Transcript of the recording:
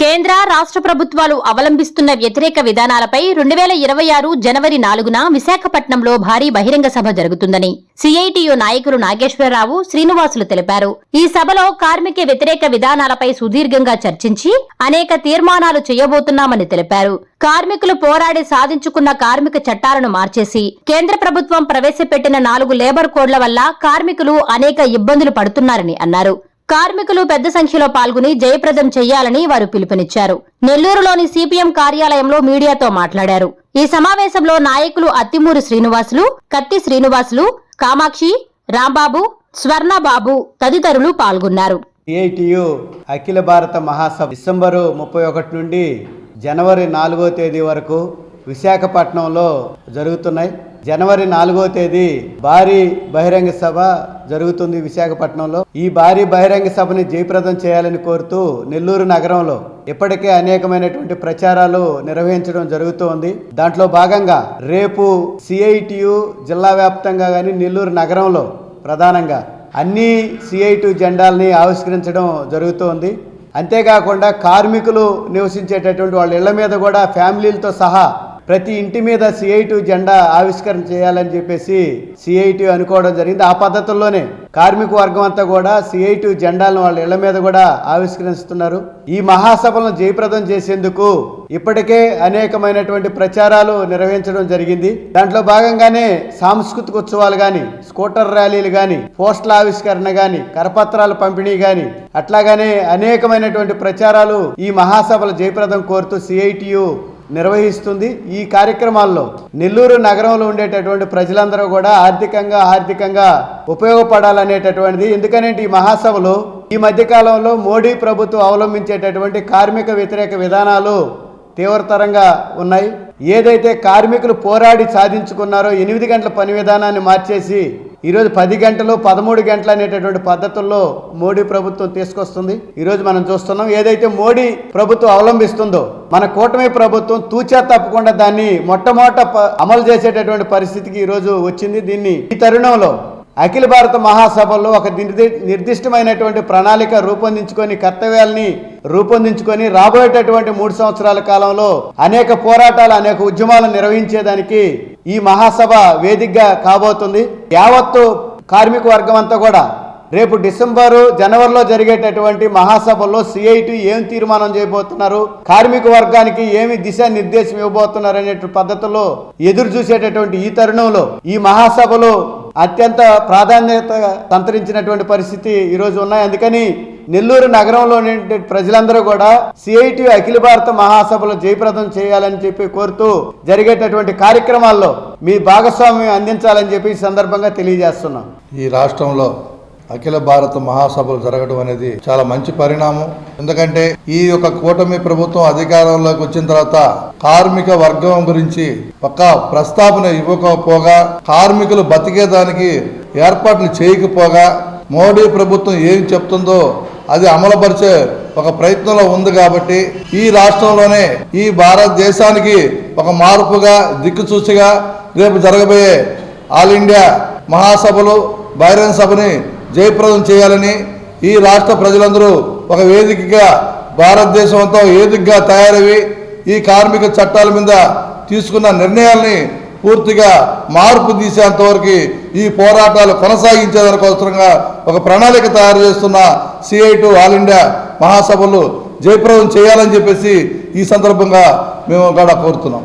కేంద్ర రాష్ట్ర ప్రభుత్వాలు అవలంబిస్తున్న వ్యతిరేక విధానాలపై రెండు వేల ఇరవై ఆరు జనవరి నాలుగున విశాఖపట్నంలో భారీ బహిరంగ సభ జరుగుతుందని సిఐటియు నాయకులు నాగేశ్వరరావు శ్రీనివాసులు తెలిపారు. ఈ సభలో కార్మిక వ్యతిరేక విధానాలపై సుదీర్ఘంగా చర్చించి అనేక తీర్మానాలు చేయబోతున్నామని తెలిపారు. కార్మికులు పోరాడి సాధించుకున్న కార్మిక చట్టాలను మార్చేసి కేంద్ర ప్రభుత్వం ప్రవేశపెట్టిన నాలుగు లేబర్ కోడ్ల వల్ల కార్మికులు అనేక ఇబ్బందులు పడుతున్నారని అన్నారు. కార్మికులు పెద్ద సంఖ్యలో పాల్గొని జయప్రదం చేయాలని వారు పిలుపునిచ్చారు. నెల్లూరులోని సిపిఎం కార్యాలయంలో మీడియాతో మాట్లాడారు. ఈ సమావేశంలో నాయకులు అత్తిమూరి శ్రీనివాసులు కత్తి శ్రీనివాసులు కామాక్షి రాంబాబు స్వర్ణబాబు తదితరులు పాల్గొన్నారు. సిఐటియు అఖిల భారత మహాసభ డిసెంబరు ముప్పై ఒకటి నుండి జనవరి నాలుగో తేదీ వరకు విశాఖపట్నంలో జరుగుతున్నాయి. జనవరి నాలుగో తేదీ భారీ బహిరంగ సభ జరుగుతుంది విశాఖపట్నంలో. ఈ భారీ బహిరంగ సభని జయప్రదం చేయాలని కోరుతూ నెల్లూరు నగరంలో ఇప్పటికే అనేకమైనటువంటి ప్రచారాలు నిర్వహించడం జరుగుతోంది. దాంట్లో భాగంగా రేపు సిఐటియు జిల్లా వ్యాప్తంగా కానీ నెల్లూరు నగరంలో ప్రధానంగా అన్ని సిఐటి జెండాల్ని ఆవిష్కరించడం జరుగుతోంది. అంతేకాకుండా కార్మికులు నివసించేటటువంటి వాళ్ళ ఇళ్ళ మీద కూడా ఫ్యామిలీలతో సహా ప్రతి ఇంటి మీద సిఐటి జెండా ఆవిష్కరణ చేయాలని చెప్పేసి సిఐటి అనుకోవడం జరిగింది. ఆ పద్ధతుల్లోనే కార్మిక వర్గం అంతా కూడా సిఐటి జెండాలను వాళ్ళ ఇళ్ళ మీద కూడా ఆవిష్కరిస్తున్నారు. ఈ మహాసభలను జయప్రదం చేసేందుకు ఇప్పటికే అనేకమైనటువంటి ప్రచారాలు నిర్వహించడం జరిగింది. దాంట్లో భాగంగానే సాంస్కృతిక ఉత్సవాలు కానీ స్కూటర్ ర్యాలీలు కానీ పోస్టల్ ఆవిష్కరణ కానీ కరపత్రాల పంపిణీ కానీ అట్లాగానే అనేకమైనటువంటి ప్రచారాలు ఈ మహాసభల జయప్రదం కోరుతూ సిఐటియు నిర్వహిస్తుంది. ఈ కార్యక్రమాల్లో నెల్లూరు నగరంలో ఉండేటటువంటి ప్రజలందరూ కూడా ఆర్థికంగా ఆర్థికంగా ఉపయోగపడాలనేటటువంటిది. ఎందుకనంటే ఈ మహాసభలు ఈ మధ్యకాలంలో మోడీ ప్రభుత్వం అవలంబించేటటువంటి కార్మిక వ్యతిరేక విధానాలు తీవ్రతరంగా ఉన్నాయి. ఏదైతే కార్మికులు పోరాడి సాధించుకున్నారో ఎనిమిది గంటల పని విధానాన్ని మార్చేసి ఈరోజు పది గంటలు పదమూడు గంటలు అనేటటువంటి పద్ధతుల్లో మోడీ ప్రభుత్వం తీసుకొస్తుంది. ఈరోజు మనం చూస్తున్నాం ఏదైతే మోడీ ప్రభుత్వం అవలంబిస్తుందో మన కూటమి ప్రభుత్వం తూచా తప్పకుండా దాన్ని మొట్టమొదట అమలు చేసేటటువంటి పరిస్థితికి ఈరోజు వచ్చింది. దీన్ని ఈ తరుణంలో అఖిల భారత మహాసభల్లో ఒక నిర్ది- నిర్దిష్టమైనటువంటి ప్రణాళిక రూపొందించుకొని కర్తవ్యాల్ని రూపొందించుకొని రాబోయేటటువంటి మూడు సంవత్సరాల కాలంలో అనేక పోరాటాలు అనేక ఉద్యమాలు నిర్వహించేదానికి ఈ మహాసభ వేదికగా కాబోతుంది. యావత్తు కార్మిక వర్గం అంతా కూడా రేపు డిసెంబరు జనవరిలో జరిగేటటువంటి మహాసభల్లో సిఐటి ఏం తీర్మానం చేయబోతున్నారు? కార్మిక వర్గానికి ఏమి దిశా నిర్దేశం ఇవ్వబోతున్నారు అనే పద్ధతిలో ఎదురు చూసేటటువంటి ఈ తరుణంలో ఈ మహాసభలో అత్యంత ప్రాధాన్యత సంతరించినటువంటి పరిస్థితి ఈరోజు ఉన్నాయి. అందుకని నెల్లూరు నగరంలోని ప్రజలందరూ కూడా సిఐటి అఖిల భారత మహాసభలో జయప్రదం చేయాలని చెప్పి కోరుతూ జరిగేటటువంటి కార్యక్రమాల్లో మీ భాగస్వామ్యం అందించాలని చెప్పి ఈ సందర్భంగా తెలియజేస్తున్నాం. ఈ రాష్ట్రంలో అఖిల భారత మహాసభలు జరగడం అనేది చాలా మంచి పరిణామం. ఎందుకంటే ఈ యొక్క కూటమి ప్రభుత్వం అధికారంలోకి వచ్చిన తర్వాత కార్మిక వర్గం గురించి ఒక ప్రస్తావన ఇవ్వకపోగా కార్మికులు బతికేదానికి ఏర్పాట్లు చేయకపోగా మోడీ ప్రభుత్వం ఏం చెప్తుందో అది అమలుపరిచే ఒక ప్రయత్నంలో ఉంది కాబట్టి ఈ రాష్ట్రంలోనే ఈ భారతదేశానికి ఒక మార్పుగా దిక్కుచూచిగా రేపు జరగబోయే ఆల్ ఇండియా మహాసభలు బహిరంగ సభని జయప్రదం చేయాలని ఈ రాష్ట్ర ప్రజలందరూ ఒక వేదికగా భారతదేశం అంతా వేదికగా తయారవి ఈ కార్మిక చట్టాల మీద తీసుకున్న నిర్ణయాల్ని పూర్తిగా మార్పు తీసేంతవరకు ఈ పోరాటాలు కొనసాగించేదానికోసరంగా ఒక ప్రణాళిక తయారు చేస్తున్న సిఐ టు ఆల్ ఇండియా మహాసభలు జయప్రదం చేయాలని చెప్పేసి ఈ సందర్భంగా మేము కూడా కోరుతున్నాం.